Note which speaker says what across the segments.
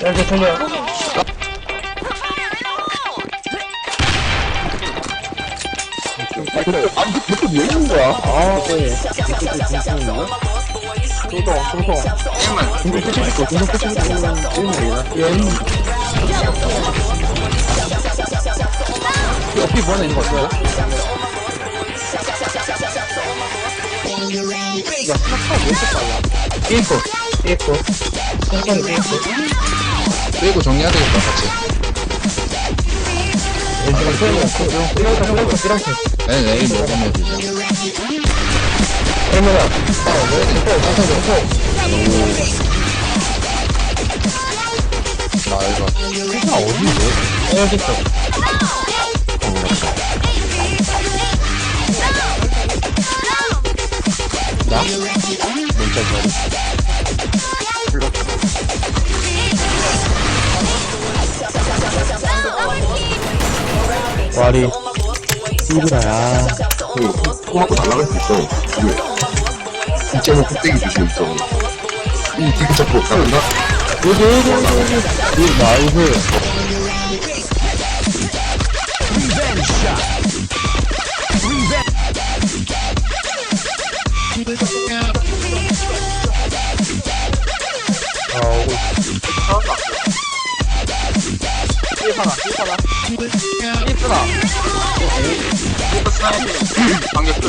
Speaker 1: 이렇게 돌려.
Speaker 2: 아니 이거 왜 있는 거야? 아
Speaker 1: 네. 소동, 소동.
Speaker 2: 공격 끝이 있고 공격 끝이 있고 예
Speaker 1: 옆이 뭐하는 있는 거 없어요? 야, 스나타 왜 이렇게 빨라? 삐고, 삐고. 천천히 삐고.
Speaker 2: 빼고 정리해야 되겠다 같이. 네네 이 먹으면 되죠
Speaker 1: 이거, 천천히.
Speaker 2: 나 이거
Speaker 1: 회사 어디인데? 어, 여기 있어.
Speaker 2: 나? 문자 잘
Speaker 1: 와리. 삐부라야.
Speaker 3: 토마토 날라갈 수 있어. 이게. 이점은 꼭대기 주시고 있어. 이 디귿 잡고 가는다?
Speaker 1: 여기, 여기, 여기, 여기. 이 나이스. 나.
Speaker 2: 관객 끝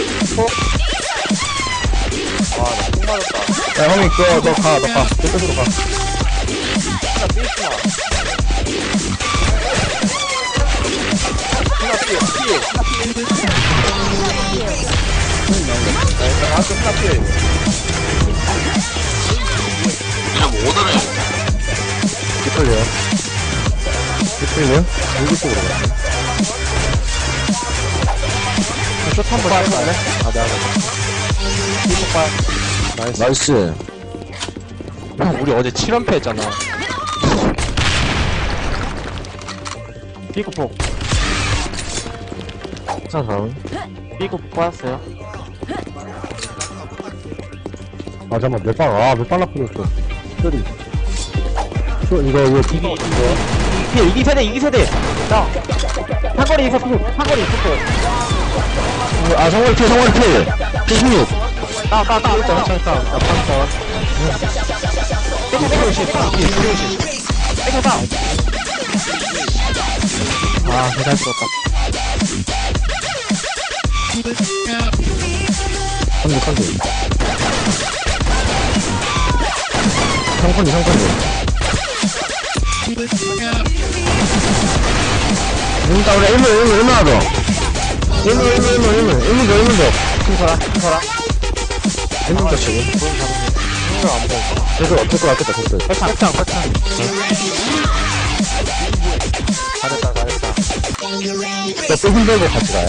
Speaker 1: 와, 나총 맞았다. 야, 형이, 그거, 너 가, 너 가. 끝으로 가. 하나 삐쁘나. 하나 삐, 삐, 하나 삐. 아, 또 하나 삐.
Speaker 2: 그냥 뭐 오더래
Speaker 1: 삐뚤려요. 삐뚤려? 여기 쪽으로 가 네. 숏 한번 해볼래? 아, 내가 삐폭발. 나이스.
Speaker 4: 나이스.
Speaker 1: 형, 우리 어제 7연패 했잖아. 삐꾸폭.
Speaker 4: 자, 다음.
Speaker 1: 삐꾸폭 빠졌어요.
Speaker 4: 아, 잠깐만, 몇 발, 아, 몇발 나쁘겠어. 소리. 저, 이거, 이거, 비비, 이거.
Speaker 1: 피, 이기 세대, 이기 세대! 자! 한거리 있어, 피, 한거리 있어,
Speaker 4: 아, 성월 필, 성월 필. P16.
Speaker 1: 따, 따, 따, 따, 따, 따, 나 판선. 삐꾸, 삐꾸, 씨, 삐꾸, 삐꾸, 삐꾸, 씨. 삐꾸, 따! 아, 배달 들었다.
Speaker 4: 컨디, 컨디. 상컨디, 상컨디. 일단 우리 1문, 1문, 1문 하자. 1문, 1문, 1문, 1문, 1문 더, 1문 더.
Speaker 1: 큰 사람, 큰 사람.
Speaker 4: 1문 더 지금.
Speaker 1: 안 보여.
Speaker 4: 됐어, 됐어, 됐다, 됐어.
Speaker 1: 설탕, 설탕, 설탕. 잘했다, 잘했다.
Speaker 4: 저 삐힘 들고 같이 가요.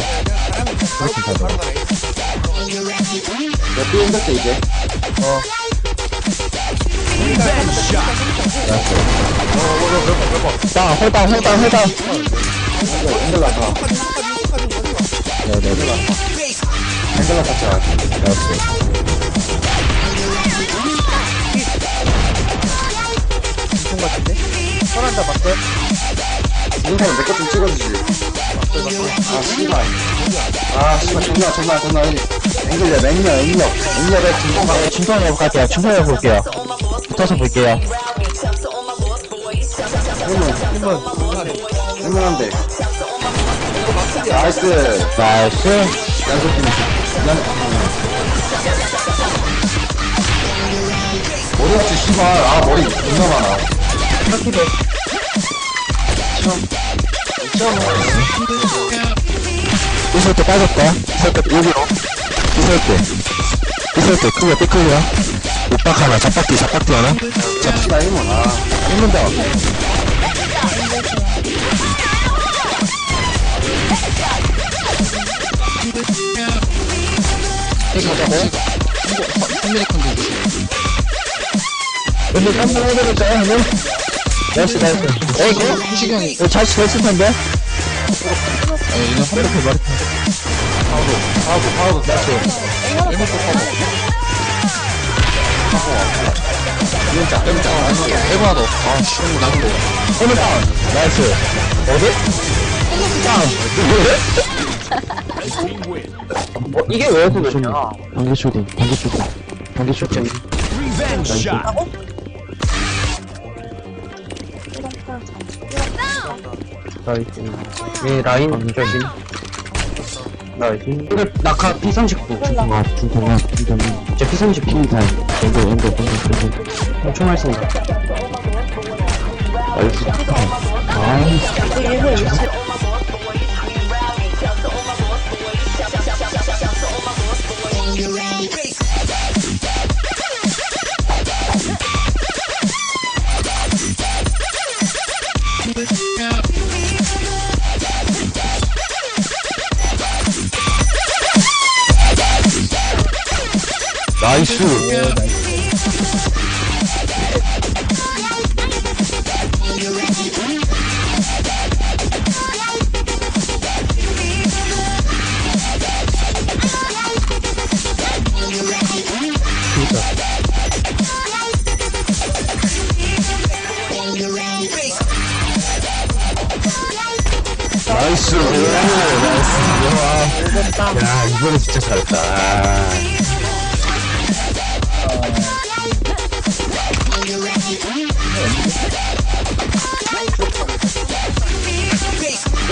Speaker 4: 그렇게.
Speaker 2: 몇삐 힘들대 이제
Speaker 4: 자, 홀당, 홀당, 홀당.
Speaker 2: 힘들라서
Speaker 4: 네네네.
Speaker 2: 힘들라 같이 가
Speaker 4: 알았어.
Speaker 1: 엄청 같은데? 선한다, 맞대?
Speaker 2: 사람 내것 좀 찍어주지 아 씨발 아 씨발 존나 존나 존나 앵글려 맹녀 앵녀 앵녀의 중공 가
Speaker 4: 네, 중선해 볼게요. 중선해 볼게요. 붙어서 볼게요.
Speaker 2: 1문 1문 1문한데 나이스
Speaker 4: 나이스.
Speaker 2: 연속팀 머리 없지 씨발 아 머리 존나 많아
Speaker 4: 있을 때 빠졌다. 있을 때, 여기로. 있을 때. 있을 때, 크게, 삐클리야. 오빡 하나, 잡박디, 잡박디 하나.
Speaker 2: 씨발 1문
Speaker 4: 잡아봐. 한미리 컨텐츠. 근데 깜짝 해버렸잖아, 하면? 나이스, 나이스. 어, 저?
Speaker 2: 희식형이.
Speaker 4: 어, 자식 됐을 텐데?
Speaker 2: 어, 얘는
Speaker 4: 한번 해봐. 파워도,
Speaker 1: 파워도, 파워도, 나이스.
Speaker 2: 일곱 번 파워. 파워 왔구나. 이건 짱, 이건 짱, 나이스.
Speaker 1: 일곱 하나 더. 아, 씨, 나도.
Speaker 4: 오늘 짱. 나이스. 어디? 짱. 왜? 이게 왜 그러냐
Speaker 1: 반개 쇼딩, 반개 쇼딩. 반개 쇼딩.
Speaker 4: 나이스 예 라인 조심 나이스 낙하 P39
Speaker 1: 중통화, 중통화, 중통화.
Speaker 4: 제 P39
Speaker 1: 핑 달. 엔도, 엔도, 엔도, 엔도.
Speaker 4: 엄청 많이 쏜다
Speaker 1: 나이스. 아, 야 이번에 진짜 잘했다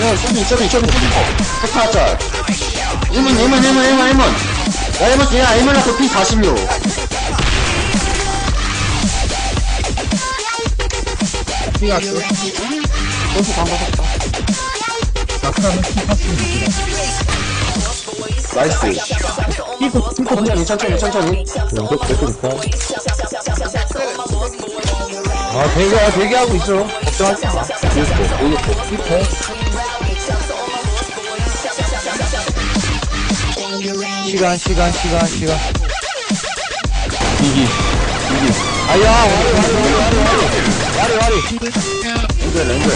Speaker 2: 야 쇼핑 쇼핑 쇼핑 쇼핑 택하자 1문 1문 1문 1문 1문 야 1문 야 1문 앞에 P46 피가 쏘. 소스 담가졌다. 낙타는 피 탔으면 좋겠다. 나이스. 천천히 천천히. 천천히
Speaker 4: 아 대기 대기하고 있어. 걱정하지 마. 시간 시간 시간 시간. 이기 이기. 아야 와리 와리 와리 와리 와리 와리
Speaker 2: 랭글 랭글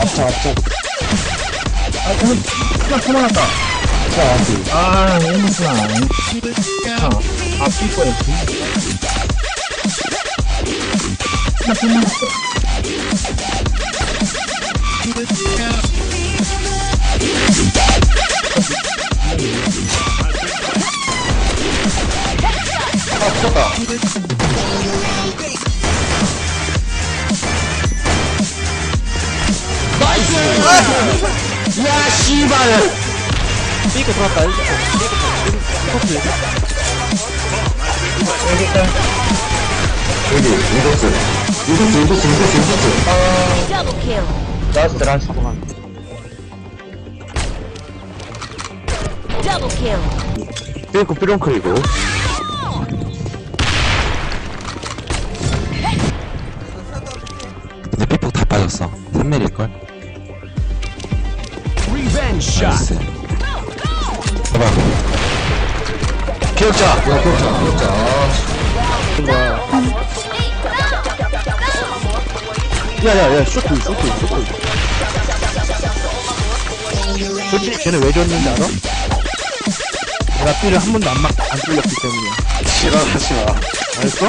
Speaker 4: 앞차 앞차. 아 그럼 그냥 도망갔다 Sabe? Ah, vamos lá. Ah, aqui por aqui. Na primeira.
Speaker 2: 아, 죽었다. 나이스! 야, 씨발!
Speaker 1: 삐고 들어갔다 삐고 들어갔다
Speaker 3: 여기 인코스 인코스 인코스 인코스 인코스
Speaker 4: 나이스 나이스 삐고. 삐롱크 이고
Speaker 5: 근데 삐폭 다 빠졌어. 3밀일걸? 리벤지 샷 나이스. 봐봐
Speaker 4: 기억자.
Speaker 2: 야 기억자 기억자
Speaker 1: 야야 야 쇼트 쇼트 쇼트 솔직히 쟤는 왜 줬는지 알아? 내가 삐를 한 번도 안 막, 안 뚫렸기 때문이야
Speaker 2: 지랄하지 마
Speaker 1: 알았어?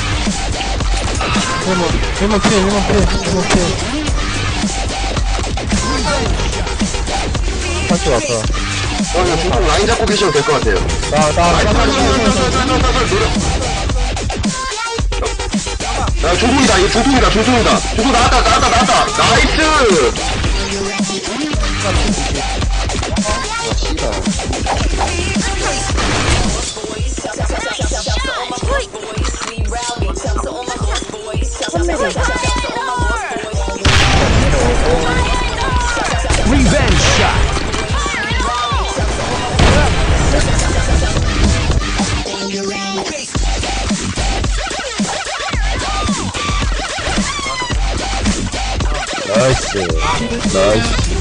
Speaker 1: 1번 1번 피해 1번 피해 1번 피해 다시
Speaker 3: 왔어 형님 라인 잡고 계시면 될 것 같아요
Speaker 1: 나나
Speaker 3: 야 조종이다 이거 조종이다 조종이다 조종 나왔다 나왔다 나왔다 나이스 아
Speaker 2: 씨발 Revenge shot.
Speaker 4: 나이스 나이스